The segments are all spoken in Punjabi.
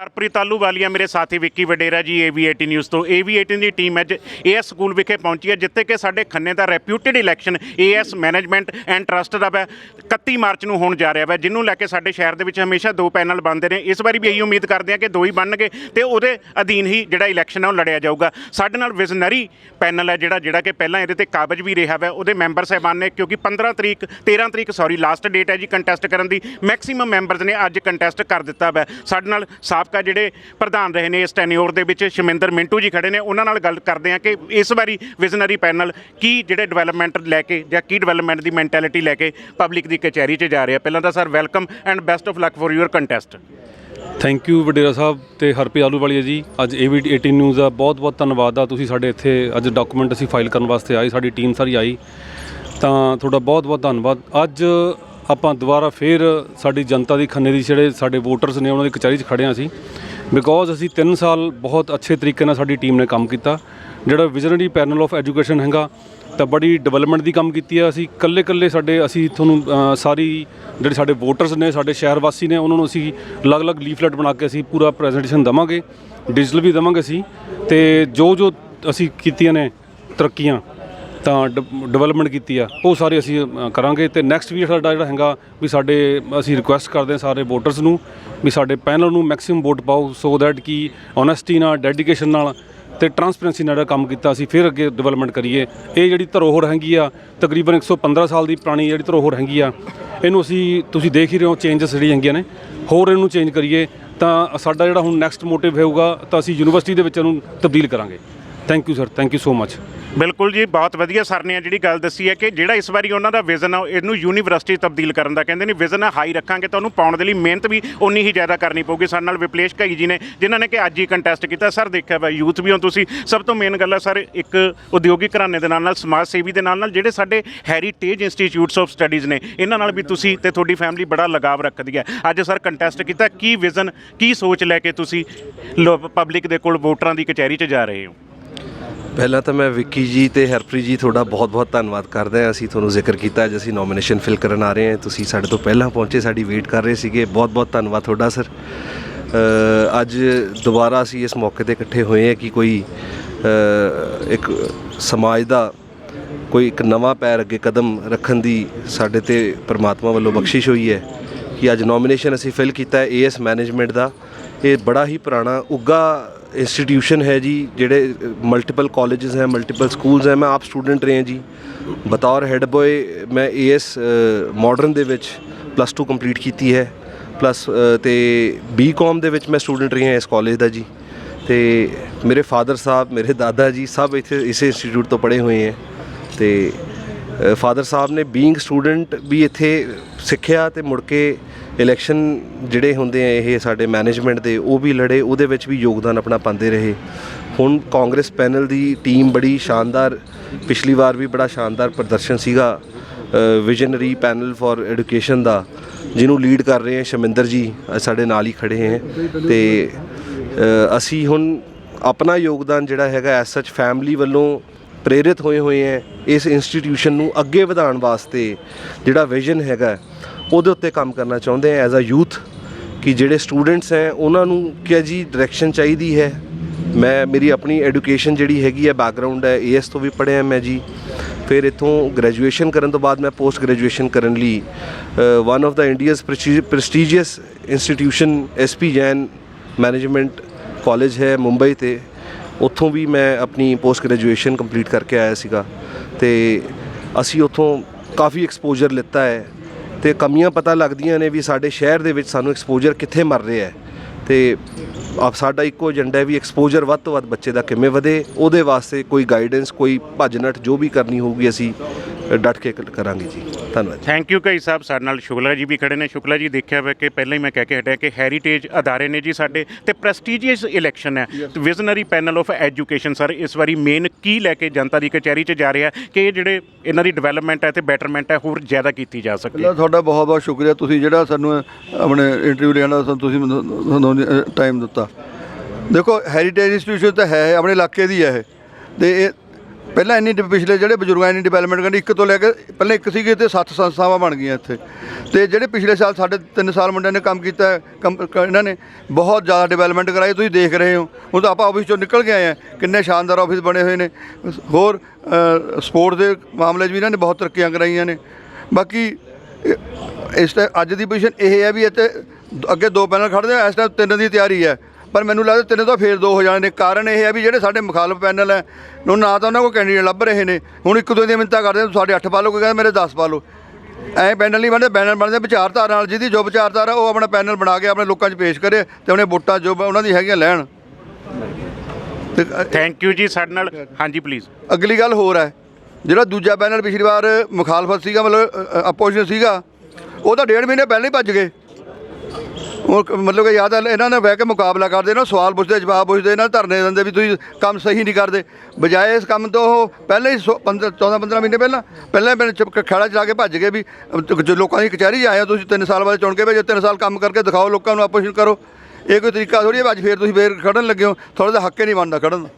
ਹਰਪ੍ਰੀਤ ਆਲੂਵਾਲੀਆ ਮੇਰੇ ਸਾਥੀ ਵਿੱਕੀ ਵਡੇਰਾ ਜੀ AV18 ਨਿਊਜ਼ ਤੋਂ। AV18 ਦੀ ਟੀਮ ਅੱਜ AS ਸਕੂਲ ਵਿਖੇ ਪਹੁੰਚੀ ਹੈ, ਜਿੱਥੇ ਕਿ ਸਾਡੇ ਖੰਨੇ ਦਾ reputed election AS management and trust ਦਾ ਹੈ 31 ਮਾਰਚ ਨੂੰ ਹੋਣ ਜਾ ਰਿਹਾ ਹੈ ਜਿਹਨੂੰ ਲੈ ਕੇ ਸਾਡੇ ਸ਼ਹਿਰ ਦੇ ਵਿੱਚ ਹਮੇਸ਼ਾ ਦੋ ਪੈਨਲ ਬਣਦੇ ਨੇ। ਇਸ ਵਾਰੀ ਵੀ ਇਹੀ ਉਮੀਦ ਕਰਦੇ ਹਾਂ ਕਿ ਦੋ ਹੀ ਬਣਨਗੇ ਤੇ ਉਹਦੇ ਅਧੀਨ ਹੀ ਜਿਹੜਾ ਇਲੈਕਸ਼ਨ ਹੈ ਉਹ ਲੜਿਆ ਜਾਊਗਾ। ਸਾਡੇ ਨਾਲ ਵਿਜ਼ਨਰੀ ਪੈਨਲ ਹੈ ਜਿਹੜਾ ਜਿਹੜਾ ਕਿ ਪਹਿਲਾਂ ਇਹਦੇ ਤੇ ਕਾਬਜ ਵੀ ਰਿਹਾ ਹੈ ਉਹਦੇ ਮੈਂਬਰ ਸਾਹਿਬਾਨ ਨੇ, ਕਿਉਂਕਿ 15 ਤਰੀਕ 13 ਤਰੀਕ ਸੌਰੀ ਲਾਸਟ ਡੇਟ ਹੈ ਜੀ ਕੰਟੈਸਟ ਕਰਨ ਦੀ। ਮੈਕਸਿਮਮ ਮੈਂਬਰਸ ਨੇ ਅੱਜ ਕੰਟੈਸਟ ਕਰ ਦਿੱਤਾ ਹੈ ਸਾਡੇ ਨਾਲ ਸਾਫ਼ ਸਾਬਕਾ ਜਿਹੜੇ ਪ੍ਰਧਾਨ ਰਹੇ ਨੇ ਇਸ ਟੈਨਿਓਰ ਦੇ ਵਿੱਚ, ਸ਼ਮਿੰਦਰ ਮਿੰਟੂ ਜੀ ਖੜੇ ਨੇ। ਉਹਨਾਂ ਨਾਲ ਗੱਲ ਕਰਦੇ ਆ ਕਿ ਇਸ ਵਾਰੀ ਵਿਜ਼ਨਰੀ ਪੈਨਲ ਕੀ ਜਿਹੜੇ ਡਿਵੈਲਪਮੈਂਟ ਲੈ ਕੇ ਜਾਂ ਕੀ ਡਿਵੈਲਪਮੈਂਟ ਦੀ ਮੈਂਟੈਲਿਟੀ ਲੈ ਕੇ ਪਬਲਿਕ ਦੀ ਕਚਹਿਰੀ 'ਚ ਜਾ ਰਿਹਾ। ਪਹਿਲਾਂ ਤਾਂ sir welcome and best of luck for your contest thank you Vadera Sahib ਤੇ ਹਰਪੀ ਆਲੂਵਾਲੀਆ ਜੀ। ਅੱਜ AV18 ਨਿਊਜ਼ ਦਾ ਬਹੁਤ-ਬਹੁਤ ਧੰਨਵਾਦ ਆ। ਤੁਸੀਂ ਸਾਡੇ ਇੱਥੇ ਅੱਜ ਡਾਕੂਮੈਂਟ ਅਸੀਂ ਫਾਈਲ ਕਰਨ ਵਾਸਤੇ ਆਏ, ਸਾਡੀ ਟੀਮ ਸਾਰੀ ਆਈ। ਤਾਂ ਤੁਹਾਡਾ ਬਹੁਤ-ਬਹੁਤ ਧੰਨਵਾਦ। ਅੱਜ ਆਪਾਂ ਦੁਬਾਰਾ ਫੇਰ ਸਾਡੀ ਜਨਤਾ ਦੀ ਖੰਨੇ ਦੀ ਜਿਹੜੇ ਸਾਡੇ ਵੋਟਰਸ ਨੇ ਉਹਨਾਂ ਦੀ ਕਚਹਿਰੀ 'ਚ ਖੜੇ ਹਾਂ ਅਸੀਂ। ਬਿਕੋਜ਼ ਅਸੀਂ 3 ਸਾਲ ਬਹੁਤ ਅੱਛੇ ਤਰੀਕੇ ਨਾਲ ਸਾਡੀ ਟੀਮ ਨੇ ਕੰਮ ਕੀਤਾ। ਜਿਹੜਾ ਵਿਜ਼ਨਰੀ ਪੈਨਲ ਆਫ ਐਜੂਕੇਸ਼ਨ ਹੈਗਾ, ਤਾਂ ਬੜੀ ਡਿਵੈਲਪਮੈਂਟ ਦੀ ਕੰਮ ਕੀਤੀ ਆ। ਅਸੀਂ ਕੱਲੇ ਕੱਲੇ ਸਾਡੇ, ਅਸੀਂ ਤੁਹਾਨੂੰ ਸਾਰੀ ਜਿਹੜੇ ਸਾਡੇ ਵੋਟਰਸ ਨੇ, ਸਾਡੇ ਸ਼ਹਿਰ ਵਾਸੀ ਨੇ, ਉਹਨਾਂ ਨੂੰ ਅਸੀਂ ਅਲੱਗ-ਅਲੱਗ ਲੀਫਲੈਟ ਬਣਾ ਕੇ ਅਸੀਂ ਪੂਰਾ ਪ੍ਰੈਜੈਂਟੇਸ਼ਨ ਦਵਾਂਗੇ। ਡਿਜੀਟਲ ਵੀ ਦਵਾਂਗੇ ਅਸੀਂ। ਤੇ ਜੋ ਜੋ ਅਸੀਂ ਕੀਤੀਆਂ ਨੇ ਤਰੱਕੀਆਂ ਤਾਂ ਡਿਵੈਲਪਮੈਂਟ ਕੀਤੀ ਆ। ਉਹ ਸਾਰੇ ਅਸੀਂ ਅ, ਕਰਾਂਗੇ ਤੇ ਨੈਕਸਟ ਵੀ ਸਾਡਾ ਜਿਹੜਾ ਹੈਗਾ ਵੀ ਸਾਡੇ ਅਸੀਂ ਰਿਕੁਐਸਟ ਕਰਦੇ ਹਾਂ ਸਾਰੇ ਵੋਟਰਸ ਨੂੰ ਵੀ ਸਾਡੇ ਪੈਨਲ ਨੂੰ ਮੈਕਸਿਮਮ ਵੋਟ ਪਾਓ ਸੋ ਦੈਟ ਕਿ ਓਨੈਸਟੀ ਨਾਲ ਡੈਡੀਕੇਸ਼ਨ ਨਾਲ ਤੇ ਟਰਾਂਸਪੇਰੈਂਸੀ ਨਾਲ ਜਿਹੜਾ ਕੰਮ ਕੀਤਾ ਅਸੀਂ ਫਿਰ ਅੱਗੇ ਡਿਵੈਲਪਮੈਂਟ ਕਰੀਏ। ਇਹ ਜਿਹੜੀ ਧਰੋਹਰ ਹੈਗੀ ਆ ਤਕਰੀਬਨ 115 ਸਾਲ ਦੀ ਪੁਰਾਣੀ ਜਿਹੜੀ ਧਰੋਹਰ ਹੈਗੀ ਆ ਇਹਨੂੰ ਅਸੀਂ ਤੁਸੀਂ ਦੇਖ ਹੀ ਰਹੇ ਹੋ ਚੇਂਜਸ ਜਿਹੜੀ ਹੈਗੀਆਂ ਨੇ। ਹੋਰ ਇਹਨੂੰ ਚੇਂਜ ਕਰੀਏ ਤਾਂ ਸਾਡਾ ਜਿਹੜਾ ਹੁਣ ਨੈਕਸਟ ਮੋਟਿਵ ਹੋਊਗਾ ਤਾਂ ਅਸੀਂ ਯੂਨੀਵਰਸਿਟੀ ਦੇ ਵਿੱਚ ਇਹਨੂੰ ਤਬਦੀਲ ਕਰਾਂਗੇ। Thank you sir thank you so much ਬਿਲਕੁਲ ਜੀ, ਬਹੁਤ ਵਧੀਆ ਸਰ ਨੇ ਜਿਹੜੀ ਗੱਲ ਦੱਸੀ ਹੈ ਕਿ ਜਿਹੜਾ ਇਸ ਵਾਰੀ ਉਹਨਾਂ ਦਾ ਵਿਜ਼ਨ ਆ ਇਹਨੂੰ ਯੂਨੀਵਰਸਿਟੀ ਤਬਦੀਲ ਕਰਨ ਦਾ ਕਹਿੰਦੇ ਨੇ ਵਿਜ਼ਨ ਹਾਈ ਰੱਖਾਂਗੇ ਤਾਂ ਉਹਨੂੰ ਪਾਉਣ ਦੇ ਲਈ ਮਿਹਨਤ ਵੀ ਉਨੀ ਹੀ ਜ਼ਿਆਦਾ ਕਰਨੀ ਪਊਗੀ। ਸਾਡੇ ਨਾਲ ਵਿਪਲੇਸ਼ ਘਈ ਜੀ ਨੇ, ਜਿਨ੍ਹਾਂ ਨੇ ਕਿ ਅੱਜ ਹੀ ਕੰਟੈਸਟ ਕੀਤਾ। ਸਰ, ਦੇਖਿਆ ਵਾ ਯੂਥ ਵੀ ਹੋ ਤੁਸੀਂ। ਸਭ ਤੋਂ ਮੇਨ ਗੱਲ ਹੈ ਸਰ, ਇੱਕ ਉਦਯੋਗਿਕ ਘਰਾਣੇ ਦੇ ਨਾਲ ਨਾਲ, ਸਮਾਜ ਸੇਵੀ ਦੇ ਨਾਲ ਨਾਲ, ਜਿਹੜੇ ਸਾਡੇ ਹੈਰੀਟੇਜ ਇੰਸਟੀਚਿਊਟਸ ਆਫ ਸਟੱਡੀਜ਼ ਨੇ, ਇਹਨਾਂ ਨਾਲ ਵੀ ਤੁਸੀਂ ਤੇ ਤੁਹਾਡੀ ਫੈਮਿਲੀ ਬੜਾ ਲਗਾਵ ਰੱਖਦੀ ਹੈ। ਅੱਜ ਸਰ ਕੰਟੈਸਟ ਕੀਤਾ, ਕੀ ਵਿਜ਼ਨ ਕੀ ਸੋਚ ਲੈ ਕੇ ਤੁਸੀਂ ਪਬਲਿਕ ਦੇ ਕੋਲ ਵੋਟਰਾਂ ਦੀ ਕਚਹਿਰੀ 'ਚ ਜਾ ਰਹੇ ਹੋ? ਪਹਿਲਾਂ ਤਾਂ ਮੈਂ ਵਿੱਕੀ ਜੀ ਤੇ ਹਰਪ੍ਰੀਤ ਜੀ ਤੁਹਾਡਾ ਬਹੁਤ-ਬਹੁਤ ਧੰਨਵਾਦ ਕਰਦੇ ਹਾਂ। ਅਸੀਂ ਤੁਹਾਨੂੰ ਜ਼ਿਕਰ ਕੀਤਾ ਅੱਜ ਅਸੀਂ ਨੋਮੀਨੇਸ਼ਨ ਫਿਲ ਕਰਨ ਆ ਰਹੇ ਹਾਂ। ਤੁਸੀਂ ਸਾਡੇ ਤੋਂ ਪਹਿਲਾਂ ਪਹੁੰਚੇ, ਸਾਡੀ ਵੇਟ ਕਰ ਰਹੇ ਸੀਗੇ। ਬਹੁਤ-ਬਹੁਤ ਧੰਨਵਾਦ ਤੁਹਾਡਾ ਸਰ ਅੱਜ ਦੁਬਾਰਾ ਅਸੀਂ ਇਸ ਮੌਕੇ ਤੇ ਇਕੱਠੇ ਹੋਏ ਹਾਂ ਕਿ ਕੋਈ ਇੱਕ ਸਮਾਜ ਦਾ ਕੋਈ ਇੱਕ ਨਵਾਂ ਪੈਰ ਅੱਗੇ ਕਦਮ ਰੱਖਣ ਦੀ ਸਾਡੇ ਤੇ ਪ੍ਰਮਾਤਮਾ ਵੱਲੋਂ ਬਖਸ਼ਿਸ਼ ਹੋਈ ਹੈ ਕਿ ਅੱਜ ਨੋਮੀਨੇਸ਼ਨ ਅਸੀਂ ਫਿਲ ਕੀਤਾ ਹੈ। ਏਐਸ ਮੈਨੇਜਮੈਂਟ ਦਾ। ਇਹ ਬੜਾ ਹੀ ਪੁਰਾਣਾ ਉੱਗਾ ਇੰਸਟੀਟਿਊਸ਼ਨ ਹੈ ਜੀ ਜਿਹੜੇ ਮਲਟੀਪਲ ਕਾਲਜਸ ਹੈ ਮਲਟੀਪਲ ਸਕੂਲਸ ਹੈ ਮੈਂ ਆਪ ਸਟੂਡੈਂਟ ਰਿਹਾ ਜੀ ਬਤੌਰ ਹੈੱਡ ਬॉय ਮੈਂ ਏਐਸ ਮਾਡਰਨ ਦੇ ਵਿੱਚ ਪਲੱਸ 2 ਕੰਪਲੀਟ ਕੀਤੀ ਹੈ ਪਲੱਸ ਤੇ ਬੀਕਾਮ ਦੇ ਵਿੱਚ ਮੈਂ ਸਟੂਡੈਂਟ ਰਿਹਾ ਇਸ ਕਾਲਜ ਦਾ ਜੀ ਤੇ ਮੇਰੇ ਫਾਦਰ ਸਾਹਿਬ ਮੇਰੇ ਦਾਦਾ ਜੀ ਸਭ ਇੱਥੇ ਇਸੇ ਇੰਸਟੀਚਿਊਟ ਤੋਂ ਪੜ੍ਹੇ ਹੋਏ ਹੈ ਤੇ ਫਾਦਰ ਸਾਹਿਬ ਨੇ ਬੀਇੰਗ ਸਟੂਡੈਂਟ ਵੀ ਇੱਥੇ ਸਿੱਖਿਆ ਤੇ ਮੁੜ ਕੇ ਇਲੈਕਸ਼ਨ ਜਿਹੜੇ ਹੁੰਦੇ ਆ ਇਹ ਸਾਡੇ ਮੈਨੇਜਮੈਂਟ ਦੇ, ਉਹ ਵੀ ਲੜੇ, ਉਹਦੇ ਵਿੱਚ ਵੀ ਯੋਗਦਾਨ ਆਪਣਾ ਪਾਉਂਦੇ ਰਹੇ। ਹੁਣ ਕਾਂਗਰਸ ਪੈਨਲ ਦੀ ਟੀਮ ਬੜੀ ਸ਼ਾਨਦਾਰ, ਪਿਛਲੀ ਵਾਰ ਵੀ ਬੜਾ ਸ਼ਾਨਦਾਰ ਪ੍ਰਦਰਸ਼ਨ ਸੀਗਾ ਵਿਜ਼ਨਰੀ ਪੈਨਲ ਫਾਰ ਐਜੂਕੇਸ਼ਨ ਦਾ, ਜਿਹਨੂੰ ਲੀਡ ਕਰ ਰਹੇ ਹੈ ਸ਼ਮਿੰਦਰ ਜੀ ਸਾਡੇ ਨਾਲ ਹੀ ਖੜੇ ਹੈ। ਤੇ ਅਸੀਂ ਹੁਣ ਆਪਣਾ ਯੋਗਦਾਨ ਜਿਹੜਾ ਹੈਗਾ ਐਸ ਸੱਚ ਫੈਮਿਲੀ ਵੱਲੋਂ ਪ੍ਰੇਰਿਤ ਹੋਏ ਹੋਏ ਹੈ, ਇਸ ਇੰਸਟੀਟਿਊਸ਼ਨ ਨੂੰ ਅੱਗੇ ਵਧਾਉਣ ਵਾਸਤੇ ਜਿਹੜਾ ਵਿਜ਼ਨ ਹੈਗਾ ਉਹਦੇ ਉੱਤੇ ਕੰਮ ਕਰਨਾ ਚਾਹੁੰਦੇ ਆ ਐਜ਼ ਅ ਯੂਥ ਕਿ ਜਿਹੜੇ ਸਟੂਡੈਂਟਸ ਹੈ, ਉਹਨਾਂ ਨੂੰ ਕਿਹਾ ਜੀ ਡਾਇਰੈਕਸ਼ਨ ਚਾਹੀਦੀ ਹੈ? ਮੈਂ, ਮੇਰੀ ਆਪਣੀ ਐਜੂਕੇਸ਼ਨ ਜਿਹੜੀ ਹੈਗੀ ਹੈ ਬੈਕਗ੍ਰਾਉਂਡ ਹੈ ਏਐਸ ਤੋਂ ਵੀ ਪੜ੍ਹਿਆ ਮੈਂ ਜੀ। ਫਿਰ ਇਥੋਂ ਗ੍ਰੈਜੂਏਸ਼ਨ ਕਰਨ ਤੋਂ ਬਾਅਦ ਮੈਂ ਪੋਸਟ ਗ੍ਰੈਜੂਏਸ਼ਨ ਕਰਨ ਲਈ one of the India's prestigious institution SP Jain management college ਹੈ ਮੁੰਬਈ ਤੇ। ਉੱਥੋਂ ਵੀ ਮੈਂ ਆਪਣੀ ਪੋਸਟ ਗ੍ਰੈਜੂਏਸ਼ਨ ਕੰਪਲੀਟ ਕਰਕੇ ਆਇਆ ਸੀਗਾ। ਤੇ ਅਸੀਂ ਉੱਥੋਂ ਕਾਫੀ ਐਕਸਪੋਜ਼ਰ ਲਿੱਤਾ ਹੈ। ਤੇ ਕਮੀਆਂ ਪਤਾ ਲੱਗਦੀਆਂ ਨੇ ਵੀ ਸਾਡੇ ਸ਼ਹਿਰ ਦੇ ਵਿੱਚ ਸਾਨੂੰ ਐਕਸਪੋਜ਼ਰ ਕਿੱਥੇ ਮਰ ਰਿਹਾ ਹੈ। ਤੇ ਆਪ ਸਾਡਾ ਇੱਕੋ ਏਜੰਡਾ ਹੈ ਵੀ ਐਕਸਪੋਜ਼ਰ ਵੱਧ ਤੋਂ ਵੱਧ ਬੱਚੇ ਦਾ ਕਿਵੇਂ ਵਧੇ, ਉਹਦੇ ਵਾਸਤੇ ਕੋਈ ਗਾਈਡੈਂਸ ਕੋਈ ਭੱਜ ਨੱਠ ਜੋ ਵੀ ਕਰਨੀ ਹੋਊਗੀ ਅਸੀਂ ਡਟ ਕੇ ਕ- ਕਰਾਂਗੇ ਜੀ। ਧੰਨਵਾਦ ਥੈਂਕ ਯੂ ਕਈ ਸਾਹਿਬ ਸਾਡੇ ਨਾਲ ਸ਼ੁਕਲਾ ਜੀ ਵੀ ਖੜੇ ਨੇ। ਸ਼ੁਕਲਾ ਜੀ ਦੇਖਿਆ ਵਾ ਕਿ ਪਹਿਲਾਂ ਹੀ ਮੈਂ ਕਹਿ ਕੇ ਹਟਿਆ ਕਿ ਹੈਰੀਟੇਜ ਅਦਾਰੇ ਨੇ ਜੀ ਸਾਡੇ ਤੇ ਪ੍ਰੈਸਟੀਜੀਅਸ ਇਲੈਕਸ਼ਨ ਹੈ। Visionary panel of education sir ਇਸ ਵਾਰੀ ਮੇਨ ਕੀ ਲੈ ਕੇ ਜਨਤਾ ਦੀ ਕਚਹਿਰੀ 'ਚ ਜਾ ਰਿਹਾ ਕਿ ਇਹ ਜਿਹੜੇ ਇਹਨਾਂ ਦੀ ਡਿਵੈਲਪਮੈਂਟ ਹੈ ਤੇ ਬੈਟਰਮੈਂਟ ਹੈ ਹੋਰ ਜ਼ਿਆਦਾ ਕੀਤੀ ਜਾ ਸਕੇ। ਪਹਿਲਾਂ ਤੁਹਾਡਾ ਬਹੁਤ ਬਹੁਤ ਸ਼ੁਕਰੀਆ। ਤੁਸੀਂ ਜਿਹੜਾ ਸਾਨੂੰ ਆਪਣੇ ਇੰਟਰਵਿਊ ਲੈਣ ਦਾ ਸਾਨੂੰ ਤੁਸੀਂ ਮੈਨੂੰ ਟਾਈਮ ਦਿੱਤਾ। ਦੇਖੋ ਹੈਰੀਟੇਜ ਇੰਸਟੀਟਿਊਸ਼ਨ ਤਾਂ ਹੈ ਆਪਣੇ ਇਲਾਕੇ ਦੀ ਹੈ ਇਹ। ਤੇ ਇਹ ਪਹਿਲਾਂ ਇੰਨੀ ਡਿ- ਪਿਛਲੇ ਜਿਹੜੇ ਬਜ਼ੁਰਗਾਂ ਇੰਨੀ ਡਿਵੈਲਪਮੈਂਟ ਕਰਨੀ ਇੱਕ ਤੋਂ ਲੈ ਕੇ ਪਹਿਲਾਂ ਇੱਕ ਸੀਗੀ ਤੇ ਸੱਤ ਸੰਸਥਾਵਾਂ ਬਣ ਗਈਆਂ ਇੱਥੇ। ਤੇ ਜਿਹੜੇ ਪਿਛਲੇ ਸਾਲ ਸਾਡੇ 3 ਸਾਲ ਮੁੰਡਿਆਂ ਨੇ ਕੰਮ ਕੀਤਾ ਹੈ, ਕੰਮ ਕ- ਇਹਨਾਂ ਨੇ ਬਹੁਤ ਜ਼ਿਆਦਾ ਡਿਵੈਲਪਮੈਂਟ ਕਰਾਈ ਤੁਸੀਂ ਦੇਖ ਰਹੇ ਹੋ। ਹੁਣ ਤਾਂ ਆਪਾਂ ਆਫਿਸ ਚੋਂ ਨਿਕਲ ਕੇ ਆਏ ਆ ਕਿੰਨੇ ਸ਼ਾਨਦਾਰ ਆਫਿਸ ਬਣੇ ਹੋਏ ਨੇ। ਹੋਰ ਸਪੋਰਟ ਦੇ ਮਾਮਲੇ 'ਚ ਵੀ ਇਹਨਾਂ ਨੇ ਬਹੁਤ ਤਰੱਕੀਆਂ ਕਰਾਈਆਂ ਨੇ। ਬਾਕੀ ਇਹ- ਇਸ ਟਾਈਮ ਅੱਜ ਦੀ ਪੋਜੀਸ਼ਨ ਇਹ ਹੈ ਵੀ ਇੱਥੇ ਦ- ਅੱਗੇ ਦੋ ਪੈਨਲ ਖੜਦੇ ਆ ਇਸ ਟਾਈਮ ਤਿੰਨ ਦੀ ਤਿਆਰੀ ਹੈ। ਪਰ ਮੈਨੂੰ ਲੱਗਦਾ ਤਿੰਨ ਤੋਂ ਫੇਰ ਦੋ ਹੋ ਜਾਣੇ ਨੇ। ਕਾਰਨ ਇਹ ਹੈ ਵੀ ਜਿਹੜੇ ਸਾਡੇ ਮੁਖਾਲਫ ਪੈਨਲ ਹੈ ਉਹ ਨਾ ਤਾਂ ਉਹਨਾਂ ਕੋਲ ਕੈਂਡੀਡੇਟ ਲੱਭ ਰਹੇ ਨੇ। ਹੁਣ ਇੱਕ ਦੋ ਦੀਆਂ ਮਿੰਤਾਂ ਕਰਦੇ ਆ, ਸਾਡੇ 8 ਪਾ ਲਓ ਕੋਈ ਕਹਿੰਦਾ ਮੇਰੇ 10 ਪਾ ਲਓ। ਐ ਪੈਨਲ ਨਹੀਂ ਬਣਦੇ ਪੈਨਲ ਬਣਦੇ ਵਿਚਾਰਧਾਰਾ ਨਾਲ। ਜਿਹਦੀ ਜੋ ਵਿਚਾਰਧਾਰਾ ਉਹ ਆਪਣਾ ਪੈਨਲ ਬਣਾ ਕੇ ਆਪਣੇ ਲੋਕਾਂ 'ਚ ਪੇਸ਼ ਕਰੇ ਤੇ ਉਹਨੇ ਵੋਟਾਂ ਜੋ ਉਹਨਾਂ ਦੀ ਹੈਗੀਆਂ ਲੈਣ। ਥੈਂਕ ਯੂ ਜੀ ਸਾਡੇ ਨਾਲ। ਹਾਂਜੀ ਪਲੀਜ਼ ਅਗਲੀ ਗੱਲ ਹੋਰ ਹੈ ਜਿਹੜਾ ਦੂਜਾ ਪੈਨਲ ਪਿਛਲੀ ਵਾਰ ਮੁਖਾਲਫਤ ਸੀਗਾ ਮਤਲਬ ਅਪੋਜੀਸ਼ਨ ਸੀਗਾ ਉਹ ਤਾਂ ਡੇਢ ਮਹੀਨੇ ਪਹਿਲਾਂ ਹੀ ਭੱਜ ਗਏ। ਉਹ ਮਤਲਬ ਕਿ ਯਾਦ ਆ, ਇਹਨਾਂ ਨੇ ਬਹਿ ਕੇ ਮੁਕਾਬਲਾ ਕਰਦੇ ਨਾ, ਸਵਾਲ ਪੁੱਛਦੇ, ਜਵਾਬ ਪੁੱਛਦੇ, ਇਹਨਾਂ ਧਰਨੇ ਦਿੰਦੇ ਵੀ ਤੁਸੀਂ ਕੰਮ ਸਹੀ ਨਹੀਂ ਕਰਦੇ। ਬਜਾਏ ਇਸ ਕੰਮ ਤੋਂ ਉਹ ਪਹਿਲਾਂ ਹੀ 15 14 15 ਮਹੀਨੇ ਪਹਿਲਾਂ ਪਹਿਲਾਂ ਹੀ ਚੁੱਪ ਕੇ, ਖੜਾ ਚਲਾ ਕੇ ਭੱਜ ਗਏ ਵੀ ਜੋ ਲੋਕਾਂ ਦੀ ਕਚਹਿਰੀ 'ਚ ਆਏ ਹੋ ਤੁਸੀਂ 3 ਸਾਲ ਬਾਅਦ ਚੁਣ ਕੇ ਭੇਜੋ 3 ਸਾਲ ਕੰਮ ਕਰਕੇ ਦਿਖਾਓ ਲੋਕਾਂ ਨੂੰ ਆਪੋਜੀਸ਼ਨ ਕਰੋ। ਇਹ ਕੋਈ ਤਰੀਕਾ ਥੋੜੀ ਹੈ, ਅੱਜ ਫੇਰ ਤੁਸੀਂ ਫੇਰ ਖੜਨ ਲੱਗੇ ਹੋ ਥੋੜਾ ਜਿਹਾ ਹੱਕ ਹੀ ਨਹੀਂ ਬਣਦਾ ਖੜਨ ਦਾ।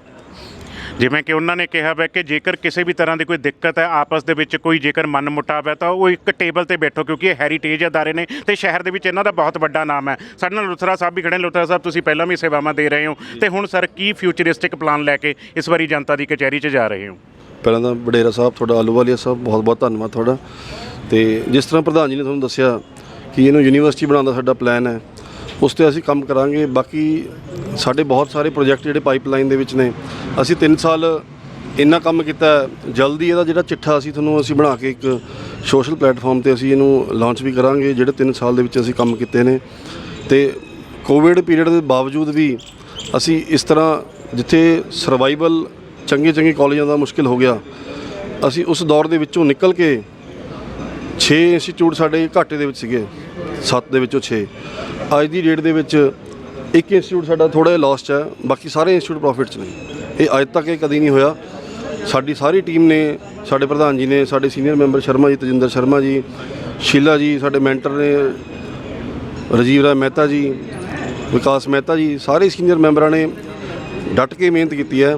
ਜਿਵੇਂ ਕਿ ਉਹਨਾਂ ਨੇ ਕਿਹਾ ਹੈ ਕਿ ਜੇਕਰ ਕਿਸੇ ਵੀ ਤਰ੍ਹਾਂ ਦੀ ਕੋਈ ਦਿੱਕਤ ਹੈ, ਆਪਸ ਦੇ ਵਿੱਚ ਕੋਈ ਜੇਕਰ ਮਨ ਮੁਟਾਵ ਹੈ ਤਾਂ ਉਹ ਇੱਕ ਟੇਬਲ ਤੇ ਬੈਠੋ, ਕਿਉਂਕਿ ਇਹ ਹੈਰੀਟੇਜ ਅਦਾਰੇ ਨੇ ਤੇ ਸ਼ਹਿਰ ਦੇ ਵਿੱਚ ਇਹਨਾਂ ਦਾ ਬਹੁਤ ਵੱਡਾ ਨਾਮ ਹੈ। ਸਾਡੇ ਨਾਲ ਲੁਥਰਾ ਸਾਹਿਬ ਵੀ ਖੜੇ ਨੇ। ਲੁਥਰਾ ਸਾਹਿਬ, ਤੁਸੀਂ ਪਹਿਲਾਂ ਵੀ ਸੇਵਾਵਾਂ ਦੇ ਰਹੇ ਹੋ ਤੇ ਹੁਣ ਸਰ ਕੀ ਫਿਊਚਰਿਸਟਿਕ ਪਲਾਨ ਲੈ ਕੇ ਇਸ ਵਾਰੀ ਜਨਤਾ ਦੀ ਕਚਹਿਰੀ 'ਚ ਜਾ ਰਹੇ ਹੋ? ਪਹਿਲਾਂ ਤਾਂ ਵਡੇਰਾ ਸਾਹਿਬ, ਤੁਹਾਡਾ ਆਲੂਵਾਲੀਆ ਸਾਹਿਬ, ਬਹੁਤ ਬਹੁਤ ਧੰਨਵਾਦ ਤੁਹਾਡਾ। ਤੇ ਜਿਸ ਤਰ੍ਹਾਂ ਪ੍ਰਧਾਨ ਜੀ ਨੇ ਤੁਹਾਨੂੰ ਦੱਸਿਆ ਕਿ ਇਹਨੂੰ ਯੂਨੀਵਰਸਿਟੀ ਬਣਾਉਣ ਦਾ ਸਾਡਾ ਪਲਾਨ ਹੈ ਉਸ ਤੇ ਅਸੀਂ ਕੰਮ ਕਰਾਂਗੇ। ਬਾਕੀ ਸਾਡੇ ਬਹੁਤ ਸਾਰੇ ਪ੍ਰੋਜੈਕਟ ਜਿਹੜੇ ਪਾਈਪਲਾਈਨ ਦੇ ਵਿੱਚ ਨੇ, ਅਸੀਂ 3 ਸਾਲ ਇੰਨਾ ਕੰਮ ਕੀਤਾ ਜਲਦੀ ਇਹਦਾ ਜਿਹੜਾ ਚਿੱਠਾ ਅਸੀਂ ਤੁਹਾਨੂੰ ਅਸੀਂ ਬਣਾ ਕੇ ਇੱਕ ਸੋਸ਼ਲ ਪਲੇਟਫਾਰਮ ਤੇ ਅਸੀਂ ਇਹਨੂੰ ਲਾਂਚ ਵੀ ਕਰਾਂਗੇ, ਜਿਹੜੇ 3 ਸਾਲ ਦੇ ਵਿੱਚ ਅਸੀਂ ਕੰਮ ਕੀਤੇ ਨੇ। ਤੇ ਕੋਵਿਡ ਪੀਰੀਅਡ ਦੇ ਬਾਵਜੂਦ ਵੀ ਅਸੀਂ ਇਸ ਤਰ੍ਹਾਂ ਜਿੱਥੇ ਸਰਵਾਈਵਲ ਚੰਗੇ ਚੰਗੇ ਕਾਲਜਾਂ ਦਾ ਮੁਸ਼ਕਿਲ ਹੋ ਗਿਆ, ਅਸੀਂ ਉਸ ਦੌਰ ਦੇ ਵਿੱਚੋਂ ਨਿਕਲ ਕੇ 6 ਇੰਸਟੀਚਿਊਟ ਸਾਡੇ ਘਾਟੇ ਦੇ ਵਿੱਚ ਸੀਗੇ। 7 ਦੇ ਵਿੱਚੋਂ 6 ਅੱਜ ਦੀ ਡੇਟ ਦੇ ਵਿੱਚ ਇੱਕ ਇੰਸਟੀਚਿਊਟ ਸਾਡਾ ਥੋੜਾ ਜਿਹਾ ਲਾਸਟ ਹੈ, ਬਾਕੀ ਸਾਰੇ ਇੰਸਟੀਚਿਊਟ ਪ੍ਰੋਫਿਟ 'ਚ ਨੇ। ਇਹ ਅੱਜ ਤੱਕ ਇਹ ਕਦੀ ਨਹੀਂ ਹੋਇਆ। ਸਾਡੀ ਸਾਰੀ ਟੀਮ ਨੇ, ਸਾਡੇ ਪ੍ਰਧਾਨ ਜੀ ਨੇ, ਸਾਡੇ ਸੀਨੀਅਰ ਮੈਂਬਰ ਸ਼ਰਮਾ ਜੀ, ਤਜਿੰਦਰ ਸ਼ਰਮਾ ਜੀ, ਸ਼ੀਲਾ ਜੀ, ਸਾਡੇ ਮੈਂਟਰ ਨੇ, ਰਾਜੀਵ ਰਾਏ ਮਹਿਤਾ ਜੀ, ਵਿਕਾਸ ਮਹਿਤਾ ਜੀ, ਸਾਰੇ ਸੀਨੀਅਰ ਮੈਂਬਰਾਂ ਨੇ ਡਟ ਕੇ ਮਿਹਨਤ ਕੀਤੀ ਹੈ।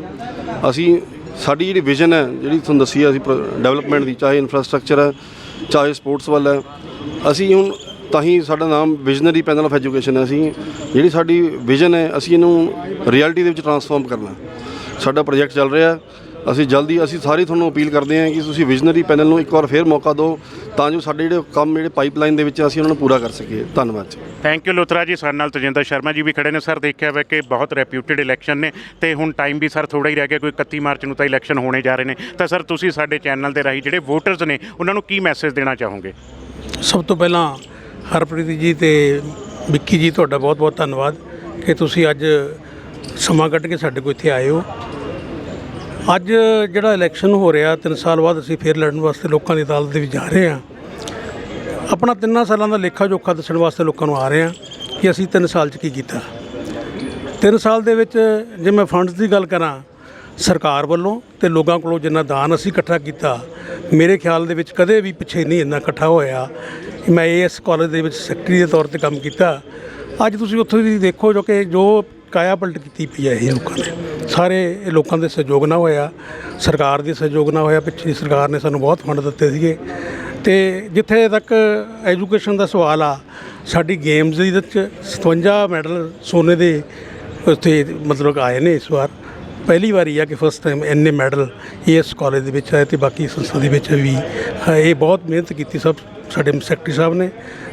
ਅਸੀਂ, ਸਾਡੀ ਜਿਹੜੀ ਵਿਜ਼ਨ ਹੈ, ਜਿਹੜੀ ਤੁਹਾਨੂੰ ਦੱਸੀ ਹੈ, ਅਸੀਂ ਡਿਵੈਲਪਮੈਂਟ ਦੀ, ਚਾਹੇ ਇਨਫਰਾਸਟ੍ਰਕਚਰ ਹੈ, ਚਾਹੇ ਸਪੋਰਟਸ ਵੱਲ ਹੈ, ਅਸੀਂ ਹੁਣ ਤਾਂ ਹੀ ਸਾਡਾ ਨਾਮ ਵਿਜ਼ਨਰੀ ਪੈਨਲ ਆਫ ਐਜੂਕੇਸ਼ਨ ਹੈ ਅਸੀਂ। ਜਿਹੜੀ ਸਾਡੀ ਵਿਜ਼ਨ ਹੈ ਅਸੀਂ ਇਹਨੂੰ ਰਿਐਲਿਟੀ ਦੇ ਵਿੱਚ ਟਰਾਂਸਫਾਰਮ ਕਰਨਾ ਸਾਡਾ ਪ੍ਰੋਜੈਕਟ ਚੱਲ ਰਿਹਾ ਹੈ। ਅਸੀਂ ਜਲਦੀ ਅਸੀਂ ਸਾਰੇ ਤੁਹਾਨੂੰ ਅਪੀਲ ਕਰਦੇ ਹਾਂ ਕਿ ਤੁਸੀਂ ਵਿਜ਼ਨਰੀ ਪੈਨਲ ਨੂੰ ਇੱਕ ਵਾਰ ਫੇਰ ਮੌਕਾ ਦਿਓ ਤਾਂ ਜੋ ਸਾਡੇ ਜਿਹੜੇ ਕੰਮ ਜਿਹੜੇ ਪਾਈਪਲਾਈਨ ਦੇ ਵਿੱਚ ਅਸੀਂ ਉਹਨਾਂ ਨੂੰ ਪੂਰਾ ਕਰ ਸਕੀਏ। ਧੰਨਵਾਦ ਜੀ। ਥੈਂਕ ਯੂ ਲੁਥਰਾ ਜੀ ਸਾਡੇ ਨਾਲ ਤਜਿੰਦਰ ਸ਼ਰਮਾ ਜੀ ਵੀ ਖੜੇ ਨੇ। ਸਰ ਦੇਖਿਆ ਹੋਇਆ ਕਿ ਬਹੁਤ ਰੈਪਿਊਟਡ ਇਲੈਕਸ਼ਨ ਨੇ ਤੇ ਹੁਣ ਟਾਈਮ ਵੀ ਸਰ ਥੋੜਾ ਹੀ ਰਹਿ ਗਿਆ ਕੋਈ 31 ਮਾਰਚ ਨੂੰ ਤਾਂ ਇਲੈਕਸ਼ਨ ਹੋਣੇ ਜਾ ਰਹੇ ਨੇ। ਤਾਂ ਸਰ ਤੁਸੀਂ ਸਾਡੇ ਚੈਨਲ ਦੇ ਰਾਹੀਂ ਜਿਹੜੇ ਵੋਟਰਸ ਨੇ ਉਹਨਾਂ ਨੂੰ ਕੀ ਮੈਸੇਜ ਦੇਣਾ ਚਾਹੋਗੇ? ਸਭ ਤੋਂ ਪਹਿਲਾਂ ਹਰਪ੍ਰੀਤ ਜੀ ਤੇ ਵਿੱਕੀ ਜੀ, ਤੁਹਾਡਾ ਬਹੁਤ-ਬਹੁਤ ਧੰਨਵਾਦ ਕਿ ਤੁਸੀਂ ਅੱਜ ਸਮਾਂ ਕੱਢ ਕੇ ਸਾਡੇ ਕੋਲ ਇੱਥੇ ਆਏ ਹੋ। ਅੱਜ ਜਿਹੜਾ ਇਲੈਕਸ਼ਨ ਹੋ ਰਿਹਾ 3 ਸਾਲ ਬਾਅਦ ਅਸੀਂ ਫੇਰ ਲੜਨ ਵਾਸਤੇ ਲੋਕਾਂ ਦੀ ਅਦਾਲਤ ਦੇ ਵਿੱਚ ਜਾ ਰਹੇ ਹਾਂ। ਆਪਣਾ ਤਿੰਨਾਂ ਸਾਲਾਂ ਦਾ ਲੇਖਾ ਜੋਖਾ ਦੱਸਣ ਵਾਸਤੇ ਲੋਕਾਂ ਨੂੰ ਆ ਰਹੇ ਹਾਂ ਕਿ ਅਸੀਂ 3 ਸਾਲ 'ਚ ਕੀ ਕੀਤਾ। 3 ਸਾਲ ਦੇ ਵਿੱਚ ਜੇ ਮੈਂ ਫੰਡਸ ਦੀ ਗੱਲ ਕਰਾਂ, ਸਰਕਾਰ ਵੱਲੋਂ ਤੇ ਲੋਕਾਂ ਕੋਲੋਂ ਜਿੰਨਾ ਦਾਨ ਅਸੀਂ ਇਕੱਠਾ ਕੀਤਾ, ਮੇਰੇ ਖਿਆਲ ਦੇ ਵਿੱਚ ਕਦੇ ਵੀ ਪਿੱਛੇ ਨਹੀਂ ਇੰਨਾ ਇਕੱਠਾ ਹੋਇਆ ਮੈਂ ਏਐਸ ਕਾਲਜ ਦੇ ਵਿੱਚ ਸੈਕਟਰੀ ਦੇ ਤੌਰ ਤੇ ਕੰਮ ਕੀਤਾ। ਅੱਜ ਤੁਸੀਂ ਉੱਥੋਂ ਦੀ ਦੇਖੋ ਜੋ ਕਿ ਜੋ ਕਾਇਆ ਪਲਟ ਕੀਤੀ ਪਈ ਹੈ ਇਹ ਲੋਕਾਂ ਨੇ। ਸਾਰੇ ਇਹ ਲੋਕਾਂ ਦੇ ਸਹਿਯੋਗ ਨਾਲ ਹੋਇਆ। ਸਰਕਾਰ ਦੇ ਸਹਿਯੋਗ ਨਾਲ ਹੋਇਆ। ਪਿਛਲੀ ਸਰਕਾਰ ਨੇ ਸਾਨੂੰ ਬਹੁਤ ਫੰਡ ਦਿੱਤੇ ਸੀਗੇ। ਤੇ ਜਿੱਥੇ ਤੱਕ ਐਜੂਕੇਸ਼ਨ ਦਾ ਸਵਾਲ ਆ, ਸਾਡੀ ਗੇਮਸ ਦੇ ਵਿੱਚ 57 ਮੈਡਲ ਸੋਨੇ ਦੇ ਉੱਥੇ ਮਤਲਬ ਆਏ ਨੇ ਇਸ ਵਾਰ। ਪਹਿਲੀ ਵਾਰੀ ਆ ਕਿ ਫਸਟ ਟਾਈਮ ਇੰਨੇ ਮੈਡਲ ਇਸ ਕਾਲਜ ਦੇ ਵਿੱਚ ਆਏ ਤੇ ਬਾਕੀ ਸੰਸਥਾ ਦੇ ਵਿੱਚ ਵੀ। ਇਹ ਬਹੁਤ ਮਿਹਨਤ ਕੀਤੀ ਸਭ ਸਾਡੇ ਸੈਕਟਰੀ ਸਾਹਿਬ ਨੇ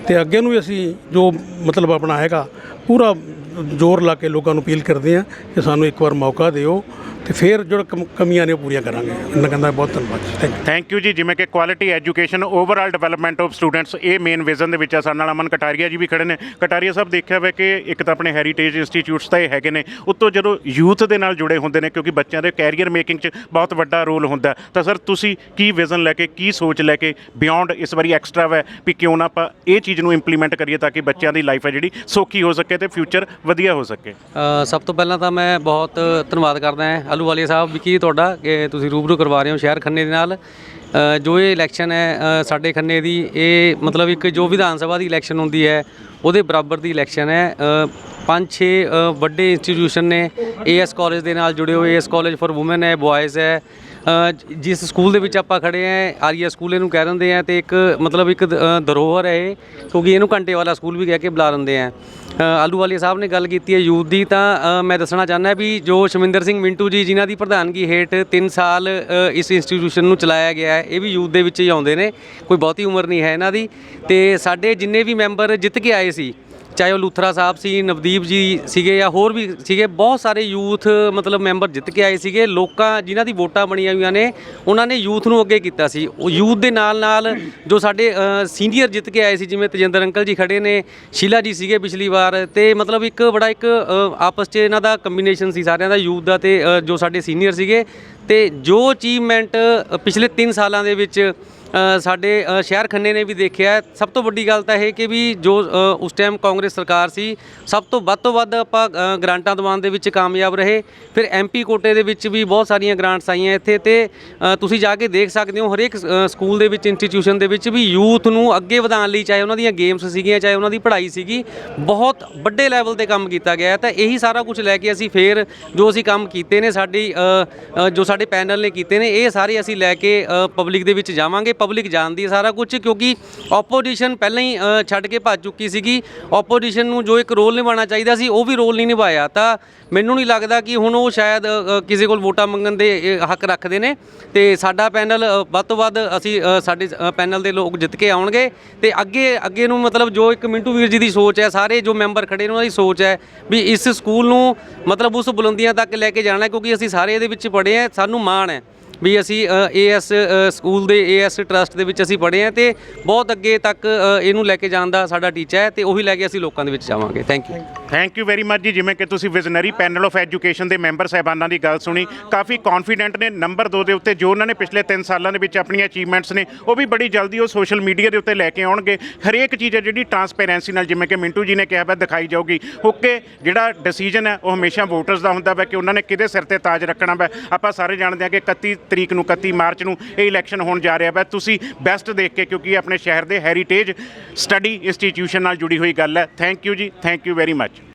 ਤੇ ਅੱਗੇ ਨੂੰ ਵੀ ਅਸੀਂ ਜੋ ਮਤਲਬ ਆਪਣਾ ਹੈਗਾ ਪੂਰਾ ਜ਼ੋਰ ਲਾ ਕੇ ਲੋਕਾਂ ਨੂੰ ਅਪੀਲ ਕਰਦੇ ਆ ਕਿ ਸਾਨੂੰ ਇੱਕ ਵਾਰ ਮੌਕਾ ਦਿਓ ਤੇ ਫਿਰ ਜੋ ਕਮ- ਕਮੀਆਂ ਨੇ ਉਹ ਪੂਰੀਆਂ ਕਰਾਂਗੇ। ਇਹਨਾਂ ਕਹਿੰਦਾ ਬਹੁਤ ਧੰਨਵਾਦ ਥੈਂਕ ਯੂ ਜੀ, ਜਿਵੇਂ ਕਿ quality education overall development of students ਇਹ ਮੇਨ ਵਿਜ਼ਨ ਦੇ ਵਿੱਚ ਆ ਸਾਡੇ ਨਾਲ ਅਮਨ ਕਟਾਰੀਆ ਜੀ ਵੀ ਖੜੇ ਨੇ। ਕਟਾਰੀਆ ਸਾਹਿਬ, ਦੇਖਿਆ ਹੋਵੇ ਕਿ ਇੱਕ ਤਾਂ ਆਪਣੇ ਹੈਰੀਟੇਜ ਇੰਸਟੀਚਿਊਟਸ ਤਾਂ ਇਹ ਹੈਗੇ ਨੇ, ਉੱਤੋਂ ਜਦੋਂ ਯੂਥ ਦੇ ਨਾਲ ਜੁੜੇ ਹੁੰਦੇ ਨੇ, ਕਿਉਂਕਿ ਬੱਚਿਆਂ ਦੇ ਕੈਰੀਅਰ ਮੇਕਿੰਗ 'ਚ ਬਹੁਤ ਵੱਡਾ ਰੋਲ ਹੁੰਦਾ। ਤਾਂ ਸਰ ਤੁਸੀਂ ਕੀ ਵਿਜ਼ਨ ਲੈ ਕੇ, ਕੀ ਸੋਚ ਲੈ ਕੇ ਬਿਯੋਂਡ ਇਸ ਵਾਰੀ ਐਕਸਟਰਾ ਹੈ ਵੀ ਕਿਉਂ ਨਾ ਆਪਾਂ ਇਹ ਚੀਜ਼ ਨੂੰ ਇੰਪਲੀਮੈਂਟ ਕਰੀਏ ਤਾਂ ਕਿ ਬੱਚਿਆਂ ਦੀ ਲਾਈਫ ਹੈ ਜਿਹੜੀ ਸੌਖੀ ਹੋ ਸਕੇ ਤੇ ਫਿਊਚਰ ਵਧੀਆ ਹੋ ਸਕੇ। ਅ, ਸਭ ਤੋਂ ਪਹਿਲਾਂ ਤਾਂ ਮੈਂ ਬਹੁਤ ਧੰਨਵਾਦ ਕਰਦਾ ਹਾਂ ਆਲੂਵਾਲੀਆ ਸਾਹਿਬ ਵਿੱਕੀ ਤੁਹਾਡਾ ਕਿ ਤੁਸੀਂ ਰੂਬਰੂ ਕਰਵਾ ਰਹੇ ਹੋ ਸ਼ਹਿਰ ਖੰਨੇ ਦੇ ਨਾਲ। ਅ, ਜੋ ਇਹ ਇਲੈਕਸ਼ਨ ਹੈ ਅ, ਸਾਡੇ ਖੰਨੇ ਦੀ ਇਹ ਮਤਲਬ ਇੱਕ ਜੋ ਵਿਧਾਨ ਸਭਾ ਦੀ ਇਲੈਕਸ਼ਨ ਹੁੰਦੀ ਹੈ ਉਹਦੇ ਬਰਾਬਰ ਦੀ ਇਲੈਕਸ਼ਨ ਹੈ। ਅ, ਪੰਜ ਛੇ ਅ, ਵੱਡੇ ਇੰਸਟੀਟਿਊਸ਼ਨ ਨੇ ਏਐਸ ਕਾਲਜ ਦੇ ਨਾਲ ਜੁੜੇ ਹੋਏ ਏਐਸ ਕਾਲਜ ਫॉर ਔਮਨ ਹੈ ਬॉयਜ਼ ਹੈ। ਅ, ਜ- ਜਿਸ ਸਕੂਲ ਦੇ ਵਿੱਚ ਆਪਾਂ ਖੜੇ ਆਂ ਆਰੀਆ ਸਕੂਲ ਇਹਨੂੰ ਕਹਿ ਦਿੰਦੇ ਆ ਤੇ ਇੱਕ ਮਤਲਬ ਇੱਕ ਦ- ਅ, ਧਰੋਹਰ ਹੈ ਇਹ ਕਿਉਂਕਿ ਇਹਨੂੰ ਘੰਟੇ ਵਾਲਾ ਸਕੂਲ ਵੀ ਕਹਿ ਕੇ ਬੁਲਾ ਲੈਂਦੇ ਆ। ਆਲੂਵਾਲੀਆ ਸਾਹਿਬ ਨੇ ਗੱਲ ਕੀਤੀ ਹੈ ਯੂਥ ਦੀ, ਤਾਂ ਮੈਂ ਦੱਸਣਾ ਚਾਹੁੰਦਾ ਵੀ ਜੋ ਸ਼ਮਿੰਦਰ ਸਿੰਘ ਮਿੰਟੂ ਜੀ, ਜਿਨ੍ਹਾਂ ਦੀ ਪ੍ਰਧਾਨਗੀ ਹੇਠ 3 ਸਾਲ ਇਸ ਇੰਸਟੀਟਿਊਸ਼ਨ ਨੂੰ ਚਲਾਇਆ ਗਿਆ ਹੈ, ਇਹ ਵੀ ਯੂਥ ਦੇ ਵਿੱਚ ਹੀ ਆਉਂਦੇ ਨੇ, ਕੋਈ ਬਹੁਤੀ ਉਮਰ ਨਹੀਂ ਹੈ ਇਹਨਾਂ ਦੀ। ਤੇ ਸਾਡੇ ਜਿੰਨੇ ਵੀ ਮੈਂਬਰ ਜਿੱਤ ਕੇ ਆਏ ਸੀ ਚਾਹੇ ਉਹ ਲੂਥਰਾ ਸਾਹਿਬ ਸੀ, ਨਵਦੀਪ ਜੀ ਸੀਗੇ ਜਾਂ ਹੋਰ ਵੀ ਸੀਗੇ, ਬਹੁਤ ਸਾਰੇ ਯੂਥ, ਮਤਲਬ ਮੈਂਬਰ ਜਿੱਤ ਕੇ ਆਏ ਸੀਗੇ। ਲੋਕਾਂ, ਜਿਨ੍ਹਾਂ ਦੀ ਵੋਟਾਂ ਬਣੀਆਂ ਹੋਈਆਂ ਨੇ, ਉਹਨਾਂ ਨੇ ਯੂਥ ਨੂੰ ਅੱਗੇ ਕੀਤਾ ਸੀ। ਉਹ ਯੂਥ ਦੇ ਨਾਲ ਨਾਲ ਜੋ ਸਾਡੇ ਸੀਨੀਅਰ ਜਿੱਤ ਕੇ ਆਏ ਸੀ, ਜਿਵੇਂ ਤਜਿੰਦਰ ਅੰਕਲ ਜੀ ਖੜੇ ਨੇ, ਸ਼ੀਲਾ ਜੀ ਸੀਗੇ ਪਿਛਲੀ ਵਾਰ ਤੇ ਮਤਲਬ ਇੱਕ ਬੜਾ ਇੱਕ ਆਪਸ 'ਚ ਇਹਨਾਂ ਦਾ ਕੰਬੀਨੇਸ਼ਨ ਸੀ ਸਾਰਿਆਂ ਦਾ, ਯੂਥ ਦਾ ਤੇ ਜੋ ਸਾਡੇ ਸੀਨੀਅਰ ਸੀਗੇ। ਤੇ ਜੋ ਅਚੀਵਮੈਂਟ ਪਿਛਲੇ 3 ਸਾਲਾਂ ਦੇ ਵਿੱਚ ਸਾਡੇ ਸ਼ਹਿਰ ਖੰਨੇ ਨੇ ਵੀ ਦੇਖਿਆ ਸਭ ਤੋਂ ਵੱਡੀ ਗੱਲ ਤਾਂ ਇਹ ਕਿ ਵੀ ਜੋ ਉਸ ਟਾਈਮ ਕਾਂਗਰਸ ਸਰਕਾਰ ਸੀ ਸਭ ਤੋਂ ਵੱਧ ਤੋਂ ਵੱਧ ਆਪਾਂ ਅ, ਗ੍ਰਾਂਟਾਂ ਦਿਵਾਉਣ ਦੇ ਵਿੱਚ ਕਾਮਯਾਬ ਰਹੇ। ਫਿਰ ਐਮਪੀ ਕੋਟੇ ਦੇ ਵਿੱਚ ਵੀ ਬਹੁਤ ਸਾਰੀਆਂ ਗ੍ਰਾਂਟਸ ਆਈਆਂ ਇੱਥੇ ਤੇ ਤੁਸੀਂ ਜਾ ਕੇ ਦੇਖ ਸਕਦੇ ਹੋ ਹਰੇਕ ਸਕੂਲ ਦੇ ਵਿੱਚ ਇੰਸਟੀਟਿਊਸ਼ਨ ਦੇ ਵਿੱਚ ਵੀ ਯੂਥ ਨੂੰ ਅੱਗੇ ਵਧਾਉਣ ਲਈ ਚਾਹੇ ਉਹਨਾਂ ਦੀਆਂ ਗੇਮਸ ਸੀਗੀਆਂ ਚਾਹੇ ਉਹਨਾਂ ਦੀ ਪੜ੍ਹਾਈ ਸੀਗੀ ਬਹੁਤ ਵੱਡੇ ਲੈਵਲ ਤੇ ਕੰਮ ਕੀਤਾ ਗਿਆ ਤਾਂ ਇਹੀ ਸਾਰਾ ਕੁਝ ਲੈ ਕੇ ਅਸੀਂ ਫੇਰ ਜੋ ਅਸੀਂ ਕੰਮ ਕੀਤੇ ਨੇ ਸਾਡੀ ਜੋ ਸਾਡੇ ਪੈਨਲ ਨੇ ਕੀਤੇ ਨੇ ਇਹ ਸਾਰੇ ਅਸੀਂ ਲੈ ਕੇ ਪਬਲਿਕ ਦੇ ਵਿੱਚ ਜਾਵਾਂਗੇ। ਪਬਲਿਕ ਜਾਣਦੀ ਹੈ ਸਾਰਾ ਕੁਝ ਕਿਉਂਕਿ ਆਪੋਜੀਸ਼ਨ ਪਹਿਲਾਂ ਹੀ ਅ, ਛੱਡ ਕੇ ਭੱਜ ਚੁੱਕੀ ਸੀਗੀ। ਆਪੋਜੀਸ਼ਨ ਨੂੰ ਜੋ ਇੱਕ ਰੋਲ ਨਿਭਾਉਣਾ ਚਾਹੀਦਾ ਸੀ ਉਹ ਵੀ ਰੋਲ ਨਹੀਂ ਨਿਭਾਇਆ। ਤਾਂ ਮੈਨੂੰ ਨਹੀਂ ਲੱਗਦਾ ਕਿ ਹੁਣ ਉਹ ਸ਼ਾਇਦ ਅ, ਅ, ਕਿਸੇ ਕੋਲ ਵੋਟਾਂ ਮੰਗਣ ਦੇ ਅ, ਹੱਕ ਰੱਖਦੇ ਨੇ। ਤੇ ਸਾਡਾ ਪੈਨਲ ਅ, ਵੱਧ ਤੋਂ ਵੱਧ ਅਸੀਂ ਅ, ਸਾਡੇ ਅ, ਪੈਨਲ ਦੇ ਲੋਕ ਜਿੱਤ ਕੇ ਆਉਣਗੇ। ਤੇ ਅੱਗੇ ਅੱਗੇ ਨੂੰ ਮਤਲਬ ਜੋ ਇੱਕ ਮਿੰਟੂ ਵੀਰ ਜੀ ਦੀ ਸੋਚ ਹੈ ਸਾਰੇ ਜੋ ਮੈਂਬਰ ਖੜੇ ਨੇ ਉਹਨਾਂ ਦੀ ਸੋਚ ਹੈ ਵੀ ਇਸ ਸਕੂਲ ਨੂੰ ਮਤਲਬ ਉਸ ਬੁਲੰਦੀਆਂ ਤੱਕ ਲੈ ਕੇ ਜਾਣਾ ਹੈ ਕਿਉਂਕਿ ਅਸੀਂ ਸਾਰੇ ਇਹਦੇ ਵਿੱਚ ਪੜ੍ਹੇ ਆ ਸਾਨੂੰ ਮਾਣ ਹੈ। ਵੀ ਅਸੀਂ ਏਐਸ ਸਕੂਲ ਦੇ ਏਐਸ ਟਰਸਟ ਦੇ ਵਿੱਚ ਅਸੀਂ ਪੜ੍ਹੇ ਆ ਤੇ ਬਹੁਤ ਅੱਗੇ ਤੱਕ ਇਹਨੂੰ ਲੈ ਕੇ ਜਾਣ ਦਾ ਸਾਡਾ ਟੀਚਾ ਹੈ ਤੇ ਉਹੀ ਲੈ ਕੇ ਅਸੀਂ ਲੋਕਾਂ ਦੇ ਵਿੱਚ ਜਾਵਾਂਗੇ। Thank you thank you very much ਜੀ, ਜਿਵੇਂ ਕਿ ਤੁਸੀਂ ਵਿਜ਼ਨਰੀ ਪੈਨਲ ਆਫ ਐਜੂਕੇਸ਼ਨ ਦੇ ਮੈਂਬਰ ਸਾਹਿਬਾਨਾਂ ਦੀ ਗੱਲ ਸੁਣੀ, ਕਾਫੀ ਕੌਨਫੀਡੈਂਟ ਨੇ ਨੰਬਰ 2 ਦੇ ਉੱਤੇ ਜੋ ਉਹਨਾਂ ਨੇ ਪਿਛਲੇ 3 ਸਾਲਾਂ ਦੇ ਵਿੱਚ ਆਪਣੀਆਂ ਅਚੀਵਮੈਂਟਸ ਨੇ, ਉਹ ਵੀ ਬੜੀ ਜਲਦੀ ਉਹ ਸੋਸ਼ਲ ਮੀਡੀਆ ਦੇ ਉੱਤੇ ਲੈ ਕੇ ਆਉਣਗੇ। ਹਰੇਕ ਚੀਜ਼ ਹੈ ਜਿਹੜੀ ਟਰਾਂਸਪੇਰੈਂਸੀ ਨਾਲ, ਜਿਵੇਂ ਕਿ ਮਿੰਟੂ ਜੀ ਨੇ ਕਿਹਾ ਵਾ, ਦਿਖਾਈ ਜਾਊਗੀ। ਓਕੇ ਜਿਹੜਾ ਡਿਸੀਜਨ ਹੈ, ਉਹ ਹਮੇਸ਼ਾ ਵੋਟਰਸ ਦਾ ਹੁੰਦਾ ਵਾ ਕਿ ਉਹਨਾਂ ਨੇ ਕਿਹਦੇ ਸਿਰ ਤੇ ਤਾਜ ਰੱਖਣਾ ਵਾ। ਆਪਾਂ ਸਾਰੇ ਜਾਣਦੇ ਹਾਂ ਕਿ 31 ਤਰੀਕ ਨੂੰ 31 ਮਾਰਚ ਨੂੰ ਇਹ ਇਲੈਕਸ਼ਨ ਹੋਣ ਜਾ ਰਿਹਾ ਵਾ ਤੁਸੀਂ ਬੈਸਟ ਦੇਖ ਕੇ, ਕਿਉਂਕਿ ਆਪਣੇ ਸ਼ਹਿਰ ਦੇ ਹੈਰੀਟੇਜ ਸਟੱਡੀ ਇੰਸਟੀਟਿਊਸ਼ਨ ਨਾਲ ਜੁੜੀ ਹੋਈ ਗੱਲ ਹੈ। ਥੈਂਕ ਯੂ ਜੀ ਥੈਂਕ ਯੂ ਵੈਰੀ ਮੱਚ